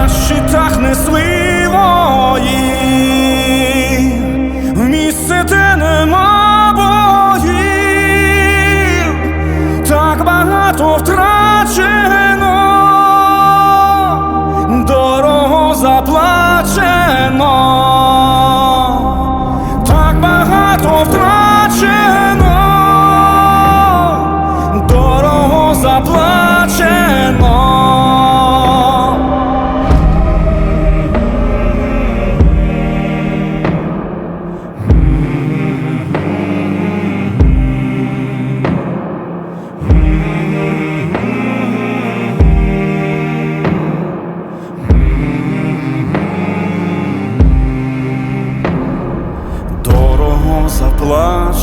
на щитах несли вої,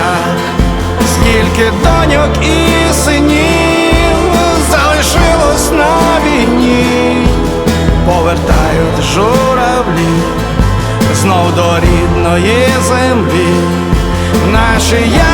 Очах, скільки доньок і синів залишилось на війні, повертають журавлі знов до рідної землі, наші янголи